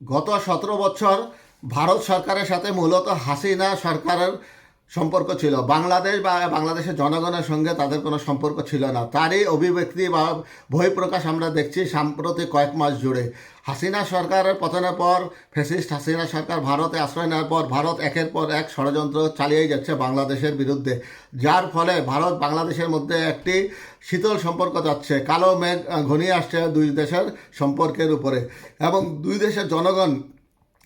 গত সতেরো বছর ভারত সরকারের সাথে মূলত হাসিনা সরকারের সম্পর্ক ছিল। বাংলাদেশ বা বাংলাদেশের জনগণের সঙ্গে তাদের কোনো সম্পর্ক ছিল না। তারই অভিব্যক্তি বা বহিঃপ্রকাশ আমরা দেখছি সাম্প্রতিক কয়েক মাস জুড়ে। হাসিনা সরকারের পতনের পর ফেসিস্ট হাসিনা সরকার ভারতে আশ্রয় নেওয়ার পর, ভারত একের পর এক ষড়যন্ত্র চালিয়েই যাচ্ছে বাংলাদেশের বিরুদ্ধে। যার ফলে ভারত বাংলাদেশের মধ্যে একটি শীতল সম্পর্ক যাচ্ছে। কালো মেঘ ঘনিয়ে আসছে দুই দেশের সম্পর্কের উপরে। এবং দুই দেশের জনগণ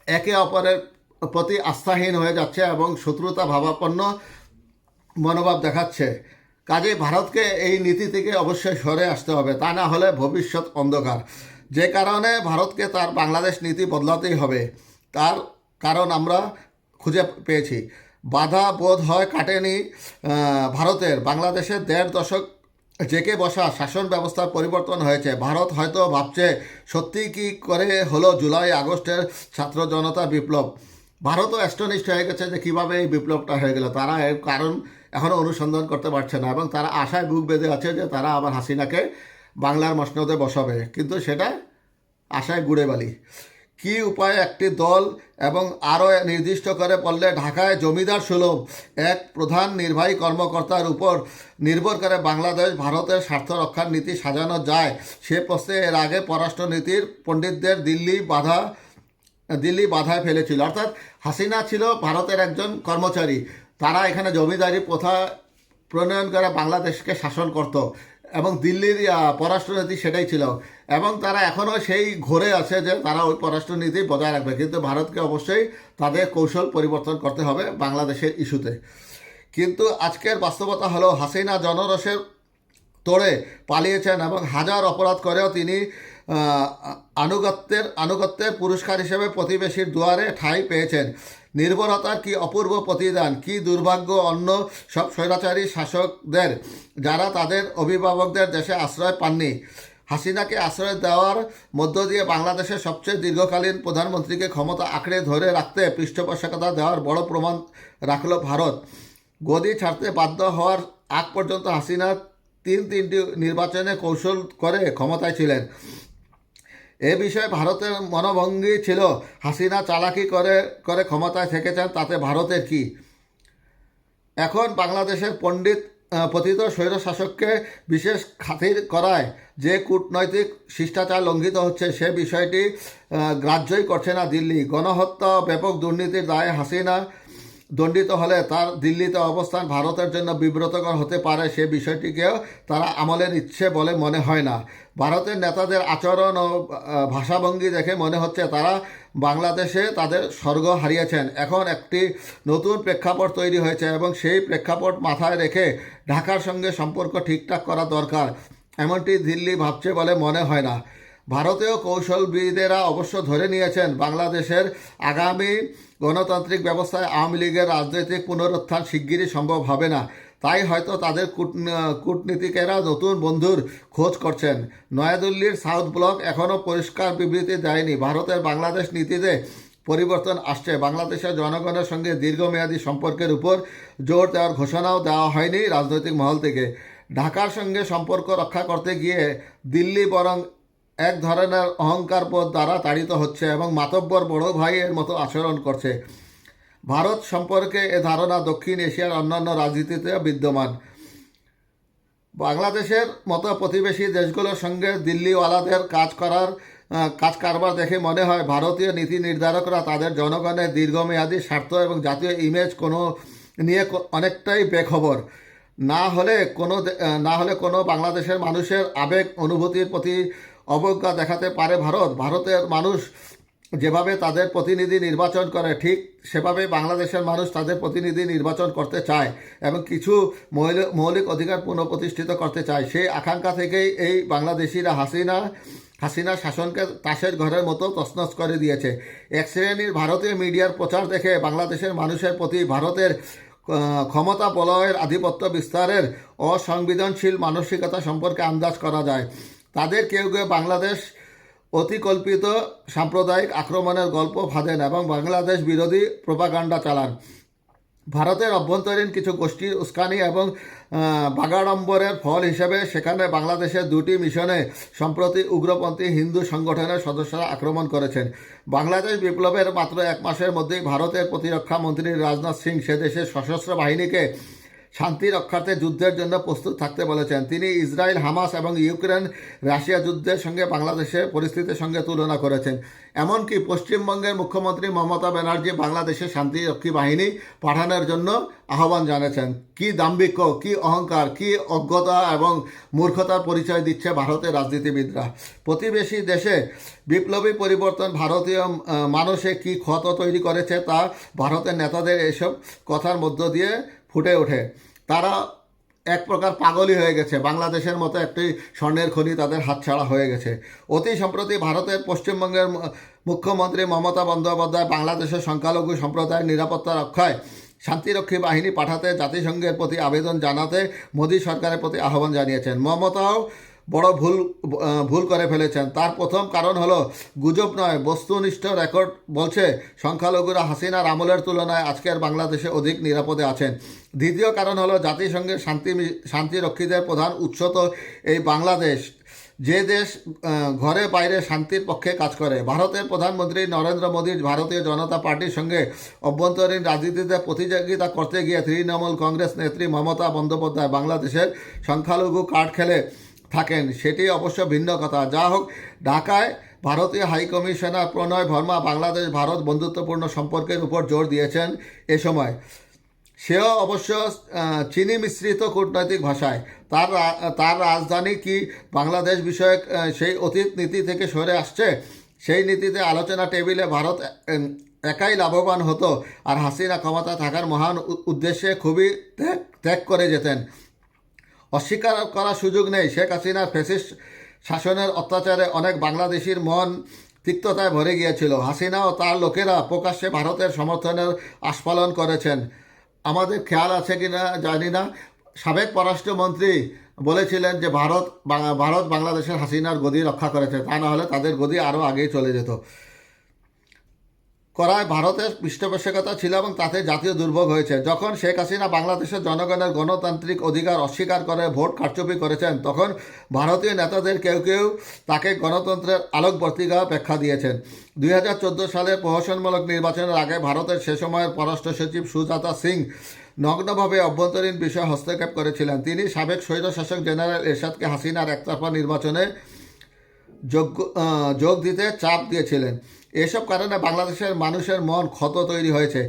একে অপরের প্রতি আস্থাহীন হয়ে যাচ্ছে এবং শত্রুতা ভাবাপন্ন মনোভাব দেখাচ্ছে। কাজে ভারতকে এই নীতি থেকে অবশ্যই সরে আসতে হবে, তা না হলে ভবিষ্যৎ অন্ধকার। যে কারণে ভারতকে তার বাংলাদেশ নীতি বদলাতেই হবে, তার কারণ আমরা খুঁজে পেয়েছি। বাধা বোধ হয় কাটেনি ভারতের। বাংলাদেশের দেড় দশক জেকে বসা শাসন ব্যবস্থার পরিবর্তন হয়েছে। ভারত হয়তো ভাবছে সত্যি কি করে হলো জুলাই আগস্টের ছাত্র জনতা বিপ্লব? ভারতও অ্যাস্টনিস্ট হয়ে গেছে যে কীভাবে এই বিপ্লবটা হয়ে গেল। তারা এর কারণ এখনও অনুসন্ধান করতে পারছে না এবং তারা আশায় বুক বেঁধে আছে যে তারা আবার হাসিনাকে বাংলার মসনদে বসাবে। কিন্তু সেটা আশায় গুড়ে বালি। কি উপায়ে একটি দল এবং আরও নির্দিষ্ট করে বললে ঢাকায় জমিদার সুলভ, এক প্রধান নির্বাহী কর্মকর্তার উপর নির্ভর করে বাংলাদেশ ভারতের স্বার্থ রক্ষার নীতি সাজানো যায়। সে প্রশ্নে এর আগে পররাষ্ট্রনীতির পণ্ডিতদের দিল্লি বাধা দিল্লি বাধায় ফেলেছিল। অর্থাৎ হাসিনা ছিল ভারতের একজন কর্মচারী। তারা এখানে জমিদারি প্রথা প্রণয়ন করে বাংলাদেশকে শাসন করত এবং দিল্লির পররাষ্ট্রনীতি সেটাই ছিল। এবং তারা এখনও সেই ঘোরে আছে যে তারা ওই পররাষ্ট্রনীতি বজায় রাখবে। কিন্তু ভারতকে অবশ্যই তাদের কৌশল পরিবর্তন করতে হবে বাংলাদেশের ইস্যুতে। কিন্তু আজকের বাস্তবতা হলো হাসিনা জনরসের তোড়ে পালিয়েছেন এবং হাজার অপরাধ করেও তিনি আনুগত্যের আনুগত্যের পুরস্কার হিসেবে প্রতিবেশীর দুয়ারে ঠাঁই পেয়েছেন। নির্ভরতার কি অপূর্ব প্রতিদান, কি দুর্ভাগ্য অন্য সব স্বৈরাচারী শাসকদের যারা তাদের অভিভাবকদের দেশে আশ্রয় পাননি? হাসিনাকে আশ্রয় দেওয়ার মধ্য দিয়ে বাংলাদেশের সবচেয়ে দীর্ঘকালীন প্রধানমন্ত্রীকে ক্ষমতা আঁকড়ে ধরে রাখতে পৃষ্ঠপোষকতা দেওয়ার বড় প্রমাণ রাখল ভারত। গদি ছাড়তে বাধ্য হওয়ার আগ পর্যন্ত হাসিনা তিন তিনটি নির্বাচনে কৌশল করে ক্ষমতায় ছিলেন। এ বিষয়ে ভারতের মনোভঙ্গি ছিল, হাসিনা চালাকি করে করে ক্ষমতায় থেকেছেন, তাতে ভারতের কি? এখন বাংলাদেশের পণ্ডিত পতিত স্বৈর শাসককে বিশেষ খাতির করায় যে কূটনৈতিক শিষ্টাচার লঙ্ঘিত হচ্ছে, সে বিষয়টি গ্রাহ্যই করছে না দিল্লি। গণহত্যা, ব্যাপক দুর্নীতির দায়ে হাসিনা দণ্ডিত হলে তার দিল্লিতে অবস্থান ভারতের জন্য বিব্রতকর হতে পারে, সে বিষয়টিকেও তারা আমলের নিচ্ছে বলে মনে হয় না। ভারতের নেতাদের আচরণ ও ভাষাভঙ্গি দেখে মনে হচ্ছে তারা বাংলাদেশে তাদের স্বর্গ হারিয়েছেন। এখন একটি নতুন প্রেক্ষাপট তৈরি হয়েছে এবং সেই প্রেক্ষাপট মাথায় রেখে ঢাকার সঙ্গে সম্পর্ক ঠিকঠাক করা দরকার, এমনটি দিল্লি ভাবছে বলে মনে হয় না। ভারতীয় কৌশলবিদেরা অবশ্য ধরে নিয়েছেন, বাংলাদেশের আগামী গণতান্ত্রিক ব্যবস্থায় আওয়ামী লীগের রাজনৈতিক পুনরুত্থান শিগগিরই সম্ভব হবে না। তাই হয়তো তাদের কূট কূটনীতিকেরা নতুন বন্ধুর খোঁজ করছেন। নয়াদিল্লির সাউথ ব্লক এখনও পরিষ্কার বিবৃতি দেয়নি। ভারতের বাংলাদেশ নীতিতে পরিবর্তন আসছে। বাংলাদেশের জনগণের সঙ্গে দীর্ঘমেয়াদী সম্পর্কের উপর জোর দেওয়ার ঘোষণাও দেওয়া হয়নি রাজনৈতিক মহল থেকে। ঢাকার সঙ্গে সম্পর্ক রক্ষা করতে গিয়ে দিল্লি বরং এক ধরনের অহংকার বোধ দ্বারা তাড়িত হচ্ছে এবং মাতব্বর বড় ভাইয়ের মতো আচরণ করছে। ভারত সম্পর্কে এ ধারণা দক্ষিণ এশিয়ার অন্যান্য রাজনীতিতে বিদ্যমান। বাংলাদেশের মতো প্রতিবেশী দেশগুলোর সঙ্গে দিল্লিওয়ালাদের কাজ করার কাজ কারবার দেখে মনে হয় ভারতীয় নীতি নির্ধারকরা তাদের জনগণের দীর্ঘমেয়াদী স্বার্থ এবং জাতীয় ইমেজ কোনো নিয়ে অনেকটাই বেখবর। না হলে কোনো না হলে কোনো বাংলাদেশের মানুষের আবেগ, অনুভূতির প্রতি অবজ্ঞা দেখাতে পারে ভারত। ভারতের মানুষ যেভাবে তাদের প্রতিনিধি নির্বাচন করে, ঠিক সেভাবে বাংলাদেশের মানুষ তাদের প্রতিনিধি নির্বাচন করতে চায় এবং কিছু মৌলিক অধিকার পুনঃপ্রতিষ্ঠিত করতে চায়। সেই আকাঙ্ক্ষা থেকেই এই বাংলাদেশিরা হাসিনা হাসিনা শাসনকে তাসের ঘরের মতো তছনছ করে দিয়েছে। এক শ্রেণির ভারতীয় মিডিয়ার প্রচার দেখে বাংলাদেশের মানুষের প্রতি ভারতের ক্ষমতা বলয়ের আধিপত্য বিস্তারের অসংবেদনশীল মানসিকতা সম্পর্কে আন্দাজ করা যায়। তাদের কেউ কেউ বাংলাদেশ অতিকল্পিত সাম্প্রদায়িক আক্রমণের গল্প ফাঁদেন এবং বাংলাদেশ বিরোধী প্রোপাগান্ডা চালান। ভারতের অভ্যন্তরীণ কিছু গোষ্ঠীর উস্কানি এবং বাগাড়ম্বরের ফল হিসেবে সেখানে বাংলাদেশের দুটি মিশনে সম্প্রতি উগ্রপন্থী হিন্দু সংগঠনের সদস্যরা আক্রমণ করেছেন। বাংলাদেশ বিপ্লবের মাত্র এক মাসের মধ্যেই ভারতের প্রতিরক্ষা মন্ত্রী রাজনাথ সিং সে দেশের সশস্ত্র বাহিনীকে শান্তি রক্ষার্থে যুদ্ধের জন্য প্রস্তুত থাকতে বলেছেন। তিনি ইসরায়েল, হামাস এবং ইউক্রেন, রাশিয়া যুদ্ধের সঙ্গে বাংলাদেশের পরিস্থিতির সঙ্গে তুলনা করেছেন। এমনকি পশ্চিমবঙ্গের মুখ্যমন্ত্রী মমতা ব্যানার্জি বাংলাদেশে শান্তিরক্ষী বাহিনী পাঠানোর জন্য আহ্বান জানিয়েছেন। কি দাম্ভিক্য, কি অহংকার, কি অজ্ঞতা এবং মূর্খতার পরিচয় দিচ্ছে ভারতের রাজনীতিবিদরা। প্রতিবেশী দেশে বিপ্লবী পরিবর্তন ভারতীয় মানুষে কি ক্ষত তৈরি করেছে তা ভারতের নেতাদের এসব কথার মধ্য দিয়ে ফুটে ওঠে। তারা এক প্রকার পাগলই হয়ে গেছে। বাংলাদেশের মতো একটি স্বর্ণের খনি তাদের হাতছাড়া হয়ে গেছে। অতি সম্প্রতি ভারতের পশ্চিমবঙ্গের মুখ্যমন্ত্রী মমতা বন্দ্যোপাধ্যায় বাংলাদেশের সংখ্যালঘু সম্প্রদায়ের নিরাপত্তা রক্ষায় শান্তিরক্ষী বাহিনী পাঠাতে জাতিসংঘের প্রতি আবেদন জানাতে মোদী সরকারের প্রতি আহ্বান জানিয়েছেন। মমতাও বড় ভুল ভুল করে ফেলেছেন। তার প্রথম কারণ হলো, গুজব নয়, বস্তুনিষ্ঠ রেকর্ড বলছে, সংখ্যালঘুরা হাসিনার আমলের তুলনায় আজকের বাংলাদেশে অধিক নিরাপদে আছেন। দ্বিতীয় কারণ হলো, জাতিসংঘের শান্তি শান্তিরক্ষীদের প্রধান উৎস তো এই বাংলাদেশ। যে দেশ ঘরে বাইরে শান্তির পক্ষে কাজ করে। ভারতের প্রধানমন্ত্রী নরেন্দ্র মোদীর ভারতীয় জনতা পার্টির সঙ্গে অভ্যন্তরীণ রাজনীতিতে প্রতিযোগিতা করতে গিয়ে তৃণমূল কংগ্রেস নেত্রী মমতা বন্দ্যোপাধ্যায় বাংলাদেশের সংখ্যালঘু কার্ড খেলে থাকেন, সেটি অবশ্য ভিন্ন কথা। যা হোক, ঢাকায় ভারতীয় হাইকমিশনার প্রণয় ভর্মা বাংলাদেশ ভারত বন্ধুত্বপূর্ণ সম্পর্কের উপর জোর দিয়েছেন এ সময়। সেও অবশ্য চিনি মিশ্রিত কূটনৈতিক ভাষায়। তার তার রাজধানী কি বাংলাদেশ বিষয়ক সেই অতীত নীতি থেকে সরে আসছে? সেই নীতিতে আলোচনা টেবিলে ভারত একাই লাভবান হতো আর হাসিনা ক্ষমতা থাকার মহান উদ্দেশ্যে খুবই ত্যাগ ত্যাগ করে যেতেন। অস্বীকার করার সুযোগ নেই। শেখ হাসিনার ফেসিস্ট শাসনের অত্যাচারে অনেক বাংলাদেশির মন তিক্ততায় ভরে গিয়েছিল। হাসিনা ও তার লোকেরা প্রকাশ্যে ভারতের সমর্থনের আস্ফালন করেছেন। আমাদের খেয়াল আছে কিনা জানি না। সাবেক পররাষ্ট্রমন্ত্রী বলেছিলেন যে, ভারত ভারত বাংলাদেশের হাসিনার গদি রক্ষা করেছে। তা না হলে তাদের গদি আরও আগেই চলে যেত। করায় ভারতের পৃষ্ঠপোষকতা ছিল এবং তাতে জাতীয় দুর্ভোগ হয়েছে। যখন শেখ হাসিনা বাংলাদেশের জনগণের গণতান্ত্রিক অধিকার অস্বীকার করে, ভোট কারচুপি করেছেন, তখন ভারতীয় নেতাদের কেউ কেউ তাকে গণতন্ত্রের আলোকবর্তিকা ব্যাখ্যা দিয়েছেন। দুই হাজার চোদ্দ সালে প্রহসনমূলক নির্বাচনের আগে ভারতের সে সময়ের পররাষ্ট্র সচিব সুজাতা সিং নগ্নভাবে অভ্যন্তরীণ বিষয়ে হস্তক্ষেপ করেছিলেন। তিনি সাবেক স্বৈরশাসক জেনারেল এরশাদকে হাসিনার একতরফা নির্বাচনে যোগ্য যোগ দিতে চাপ দিয়েছিলেন। এসব কারণে বাংলাদেশের মানুষের মন ক্ষত তৈরি হয়েছে।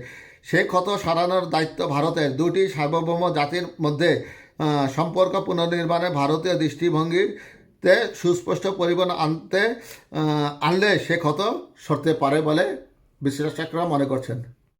সেই ক্ষত সারানোর দায়িত্ব ভারতের। দুটি সার্বভৌম জাতির মধ্যে সম্পর্ক পুনর্নির্মাণে ভারতীয় দৃষ্টিভঙ্গিতে সুস্পষ্ট পরিবহন আনতে আনলে সে ক্ষত সরতে পারে বলে বিশ্লেষকরা মনে করছেন।